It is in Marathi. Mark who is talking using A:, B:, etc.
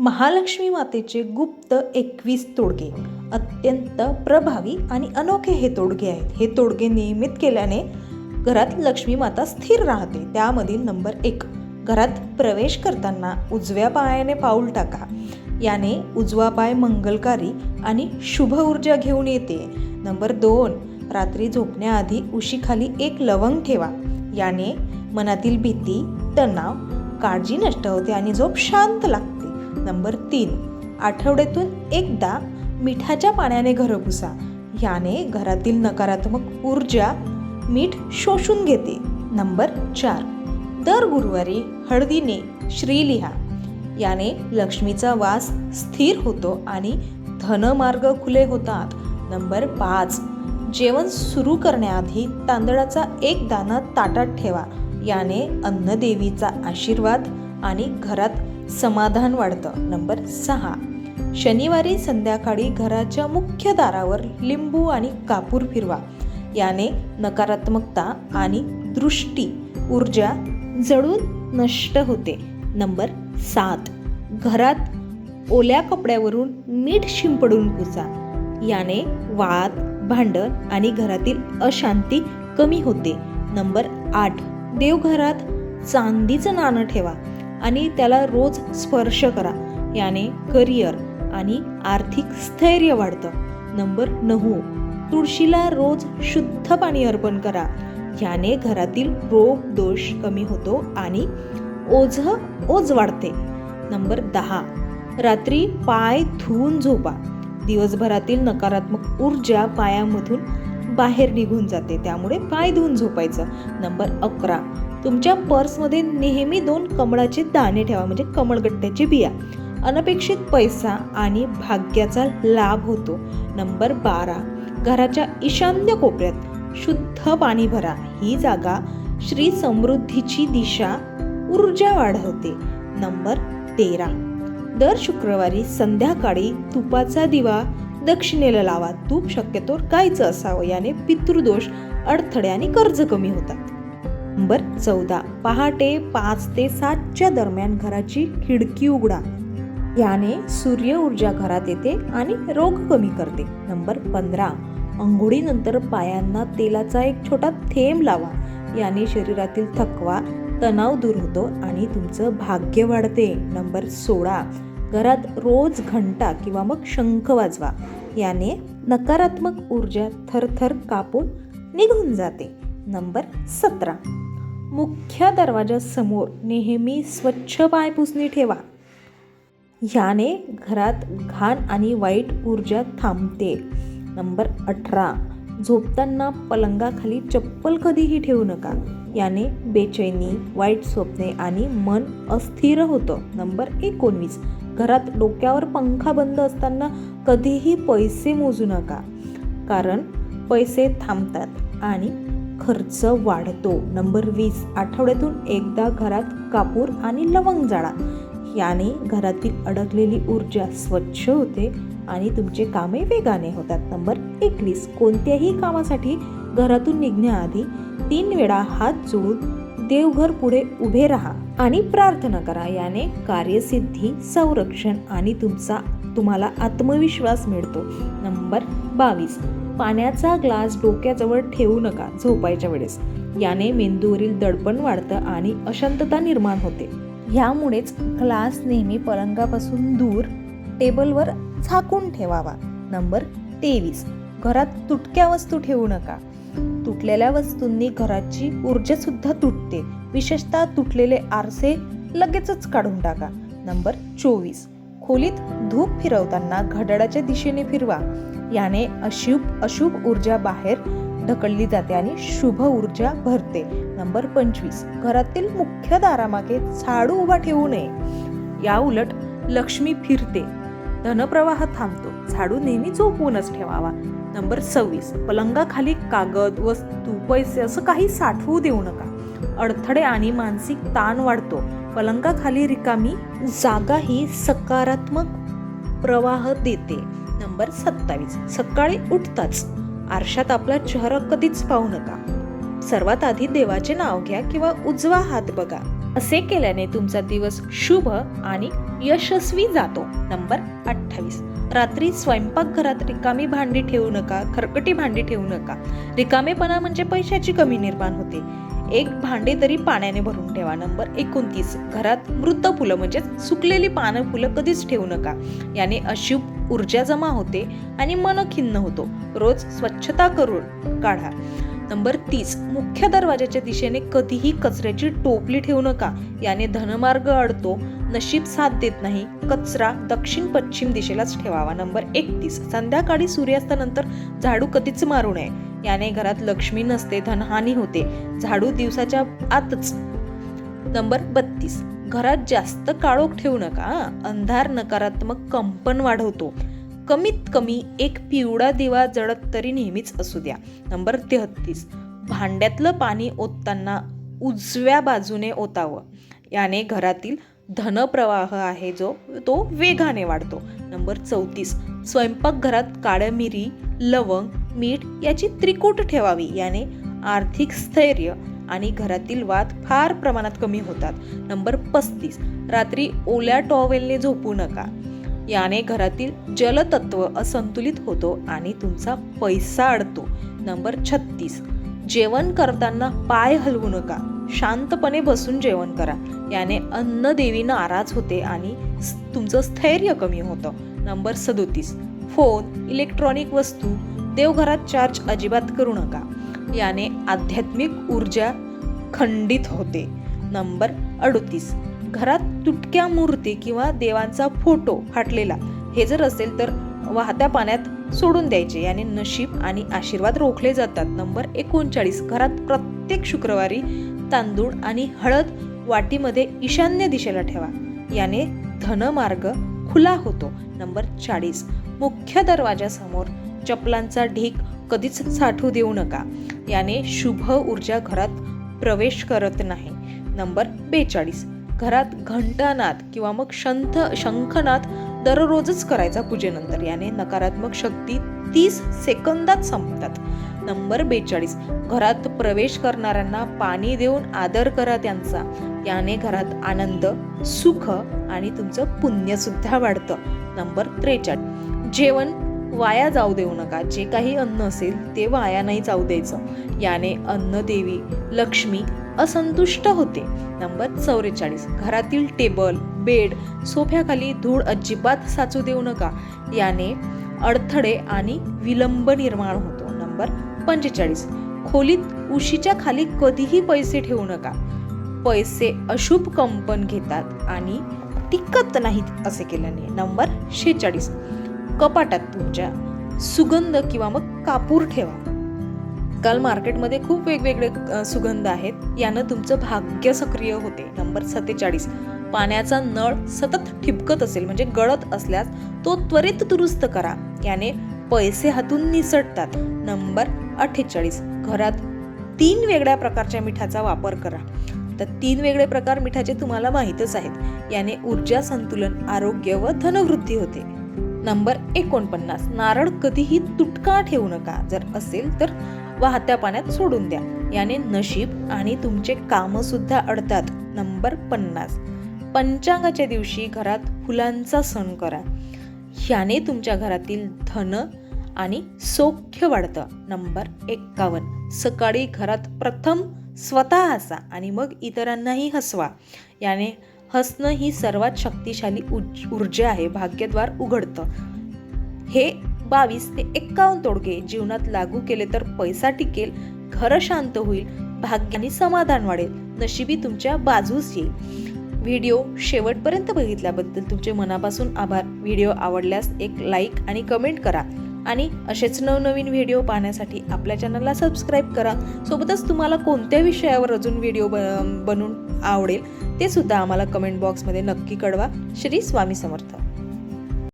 A: महालक्ष्मी मातेचे गुप्त एकवीस तोडगे अत्यंत प्रभावी आणि अनोखे हे तोडगे आहेत. हे तोडगे नियमित केल्याने घरात लक्ष्मी माता स्थिर राहते. त्यामधील नंबर एक घरात प्रवेश करताना उजव्या पायाने पाऊल टाका. याने उजवा पाय मंगलकारी आणि शुभ ऊर्जा घेऊन येते. नंबर दोन रात्री झोपण्याआधी उशीखाली एक लवंग ठेवा. याने मनातील भीती तणाव काळजी नष्ट होते आणि झोप शांत लागते. नंबर तीन. आठवड्यातून एकदा मिठाच्या पाण्याने घरं पुसा. याने घरातील नकारात्मक ऊर्जा मीठ शोषून घेते. नंबर चार. दर गुरुवारी हळदीने श्री लिहा. याने लक्ष्मीचा वास स्थिर होतो आणि धनमार्ग खुले होतात. नंबर पाच. जेवण सुरू करण्याआधी तांदळाचा एक दाना ताटात ठेवा. याने अन्नदेवीचा आशीर्वाद आणि घरात समाधान वाढतं. नंबर सहा. शनिवारी संध्याकाळी घराच्या मुख्य दारावर लिंबू आणि कापूर फिरवा. याने नकारात्मकता आणि दृष्टी ऊर्जा जळून नष्ट होते. नंबर सात. घरात ओल्या कपड्यावरून मीठ शिंपडून पुसा. याने वाद भांडण आणि घरातील अशांती कमी होते. नंबर आठ. देवघरात चांदीचं नाणं ठेवा. आणि त्याला रोज स्पर्श करा. याने करिअर आणि आर्थिक स्थैर्य वाढतं. नंबर नऊ. तुळशीला रोज शुद्ध पाणी अर्पण करा. याने घरातील रोग दोष कमी होतो आणि ओझ ओझ वाढते. नंबर दहा. रात्री पाय धुवून झोपा. दिवसभरातील नकारात्मक ऊर्जा पायामधून बाहेर निघून जाते. त्यामुळे पाय धुवून झोपायचं. नंबर अकरा. तुमच्या पर्समध्ये नेहमी दोन कमळाचे दाणे ठेवा म्हणजे कमळगट्ट्याची बिया. अनपेक्षित पैसा आणि भाग्याचा लाभ होतो. नंबर बारा. घराच्या ईशान्य कोपऱ्यात शुद्ध पाणी भरा. ही जागा श्री समृद्धीची दिशा ऊर्जा वाढवते. नंबर तेरा. दर शुक्रवारी संध्याकाळी तुपाचा दिवा दक्षिणेला लावा. तूप शक्यतो गायचं असावं याने पितृदोष अडथळे आणि कर्ज कमी होतात. नंबर चौदा. पहाटे पाच ते सातच्या दरम्यान घराची खिडकी उघडा. याने सूर्य ऊर्जा घरात येते आणि रोग कमी करते. नंबर पंधरा. अंघोळीनंतर पायांना तेलाचा एक छोटा थेंब लावा. याने शरीरातील थकवा तणाव दूर होतो आणि तुमचं भाग्य वाढते. नंबर सोळा. घरात रोज घंटा किंवा मग शंख वाजवा. याने नकारात्मक ऊर्जा थरथर कापून निघून जाते. नंबर सतरा. मुख्य दरवाजासमोर नेहमी स्वच्छ पायपुसणी ठेवा. ह्याने घरात घाण आणि वाईट ऊर्जा थांबते. नंबर अठरा. झोपताना पलंगाखाली चप्पल कधीही ठेवू नका. याने बेचैनी वाईट स्वप्ने आणि मन अस्थिर होतं. नंबर एकोणवीस. घरात डोक्यावर पंखा बंद असताना कधीही पैसे मोजू नका. कारण पैसे थांबतात आणि खर्च वाढतो. नंबर वीस आठवड्यातून एकदा घरात कापूर आणि लवंग जाळा. याने घरातील अडकलेली ऊर्जा स्वच्छ होते आणि तुमचे कामे वेगाने होतात. नंबर एकवीस कोणत्याही कामासाठी घरातून निघण्याआधी तीन वेळा हात जोडून देवघर पुढे उभे राहा आणि प्रार्थना करा. याने कार्यसिद्धी संरक्षण आणि तुमचा तुम्हाला आत्मविश्वास मिळतो. नंबर बावीस पाण्याचा ग्लास डोक्याजवळ ठेवू नका झोपायच्या वेळेस. याने मेंदूवरील दडपण वाढतं आणि अशांतता निर्माण होते. ह्यामुळेच ग्लास नेहमी पलंगापासून दूर टेबलवर झाकून ठेवावा. नंबर तेवीस. घरात तुटक्या वस्तू ठेवू नका. तुटलेल्या वस्तूंनी घराची ऊर्जासुद्धा तुटते. विशेषतः तुटलेले आरसे लगेचच काढून टाका. नंबर चोवीस. खोलीत धूप फिरवताना घड्याळाच्या दिशेने फिरवा. याने अशुभ अशुभ ऊर्जा बाहेर ढकलली जाते आणि शुभ ऊर्जा भरते. नंबर पंचवीस. घरातील मुख्य दारामागे झाडू उभा ठेवू नये. या उलट लक्ष्मी फिरते. धनप्रवाह थांबतो. झाडू नेहमी झोपवूनच ठेवावा. नंबर सव्वीस. पलंगाखाली कागद वस्तू पैसे असं काही साठवू देऊ नका. अडथळे आणि मानसिक ताण वाढतो. पलंगाखाली रिकामी जागा ही सकारात्मक प्रवाह देते. नंबर सत्तावीस. सकाळी उठताच आरशात आपला चेहरा कधीच पाहू नका. सर्वात आधी देवाचे नाव घ्या किंवा उजवा हात बघा. असे केल्याने तुमचा दिवस शुभ आणि यशस्वी जातो. नंबर अठ्ठावीस. रात्री स्वयंपाकघरात रिकामी भांडी ठेवू नका खरकटी भांडी ठेवू नका. रिकामेपणा म्हणजे पैशाची कमी निर्माण होते. एक भांडे तरी पाण्याने भरून ठेवा. नंबर एकोणतीस घरात मृत फुलं म्हणजेच सुकलेली पानं फुलं कधीच ठेवू नका. याने अशुभ ऊर्जा जमा होते आणि मन खिन्न होतो. रोज स्वच्छता करून काढा. नंबर तीस. मुख्य दरवाजाच्या दिशेने कधीही कचऱ्याची टोपली ठेवू नका. याने धनमार्ग अडतो. नशीब साथ देत नाही. कचरा दक्षिण पश्चिम दिशेलाच ठेवावा. नंबर एकतीस. संध्याकाळी सूर्यास्तानंतर झाडू कधीच मारू नये. याने घरात लक्ष्मी नसते धनहानी होते. झाडू दिवसाच्या आतच. नंबर बत्तीस. घरात जास्त काळोख ठेवू नका अंधार नकारात्मक कंपन वाढवतो. कमीत कमी एक पिवळा दिवा जळत तरी नेहमीच असू द्या. नंबर तेहत्तीस. भांड्यातलं पाणी ओतताना उजव्या बाजूने ओतावं. याने घरातील धनप्रवाह आहे जो तो वेगाने वाढतो. नंबर चौतीस. स्वयंपाकघरात काळ्या मिरी लवंग मीठ याची त्रिकूट ठेवावी. याने आर्थिक स्थैर्य आणि घरातील वाद फार प्रमाणात कमी होतात. नंबर पस्तीस. रात्री ओल्या टॉवेलने झोपू नका. याने घरातील जलतत्व असंतुलित होतो आणि तुमचा पैसा अडतो. नंबर छत्तीस. जेवण करताना पाय हलवू नका. शांतपणे बसून जेवण करा. याने अन्नदेवी नाराज होते आणि तुमचं स्थैर्य कमी होतं. नंबर सदोतीस. फोन इलेक्ट्रॉनिक वस्तू देवघरात चार्ज अजिबात करू नका. याने आध्यात्मिक ऊर्जा खंडित होते. नंबर अडतीस. घरात तुटक्या मूर्ती किंवा देवांचा फोटो फाटलेला. हे जर असेल तर वाहत्या पाण्यात सोडून द्यायचे. याने नशीब आणि आशीर्वाद रोखले जातात. नंबर एकोणचाळीस. घरात प्रत्येक शुक्रवारी तांदूळ आणि हळद वाटीमध्ये ईशान्य दिशेला ठेवा. याने धनमार्ग खुला होतो. नंबर चाळीस. मुख्य दरवाजासमोर चपलांचा ढीक कधीच साठू देऊ नका. याने शुभ ऊर्जा घरात प्रवेश करत नाही. नंबर बेचाळीस. घरात घंटानाद किंवा मग शंथ शंखनाद दररोजच करायचा पूजेनंतर. याने नकारात्मक शक्ती तीस सेकंदात संपतात. नंबर बेचाळीस. घरात प्रवेश करणाऱ्यांना पाणी देऊन आदर करा त्यांचा. याने घरात आनंद सुख आणि तुमचं पुण्यसुद्धा वाढतं. नंबर त्रेचाळीस. जेवण वाया जाऊ देऊ नका. जे काही अन्न असेल ते वाया नाही जाऊ द्यायचं. याने अन्नदेवी लक्ष्मी असंतुष्ट होते. नंबर चौवेचाळीस. घरातील टेबल बेड सोफ्याखाली धूळ अजिबात साचू देऊ नका. याने अडथळे आणि विलंब निर्माण होतो. नंबर पंचेचाळीस. खोलीत उशीच्या खाली कधीही पैसे ठेवू नका. पैसे अशुभ कंपन घेतात आणि टिकत नाहीत असे केल्याने. नंबर शेचाळीस. कपाटात तुमच्या सुगंध किंवा मग कापूर ठेवा. काल मार्केटमध्ये खूप वेगवेगळे सुगंध आहेत. यानं तुमचं भाग्य सक्रिय होते. नंबर सत्तेचाळीस. पाण्याचा नळ सतत ठिपकत असेल म्हणजे गळत असल्यास तो त्वरित दुरुस्त करा. याने पैसे हातून निसटतात. नंबर अठ्ठेचाळीस. घरात तीन वेगळ्या प्रकारच्या मिठाचा वापर करा. तर तीन वेगळे प्रकार मिठाचे तुम्हाला माहीतच आहेत. याने ऊर्जा संतुलन आरोग्य व धनवृद्धी होते. नंबर एकोणपन्नास. नारळ कधीही तुटका ठेवू नका. जर असेल तर वाहत्या पाण्यात सोडून द्या. याने नशीब आणि तुमचे काम सुद्धा अडतात. नंबर पन्नास. पंचांगाच्या दिवशी घरात फुलांचा सण करा. ह्याने तुमच्या घरातील धन आणि सौख्य वाढतं. नंबर एक्कावन्न. सकाळी घरात प्रथम स्वतः हसा आणि मग इतरांनाही हसवा. याने हसणं ही सर्वात शक्तिशाली उज- ऊर्जा आहे. भाग्यद्वार उघडतं. हे बावीस ते एक्कावन्न तोडगे. जीवनात लागू केले तर पैसा टिकेल घर शांत होईल भाग्य आणि समाधान वाढेल. नशिबी तुमच्या बाजूस येईल. व्हिडिओ शेवटपर्यंत बघितल्याबद्दल तुमचे मनापासून आभार. व्हिडिओ आवडल्यास एक लाईक आणि कमेंट करा. आणि असेच नवनवीन व्हिडिओ पाहण्यासाठी आपल्या चॅनलला सबस्क्राईब करा. सोबतच तुम्हाला कोणत्या विषयावर अजून व्हिडिओ ब बनवून आवडेल ते सुद्धा आम्हाला कमेंट बॉक्समध्ये नक्की कळवा. श्री स्वामी समर्थ.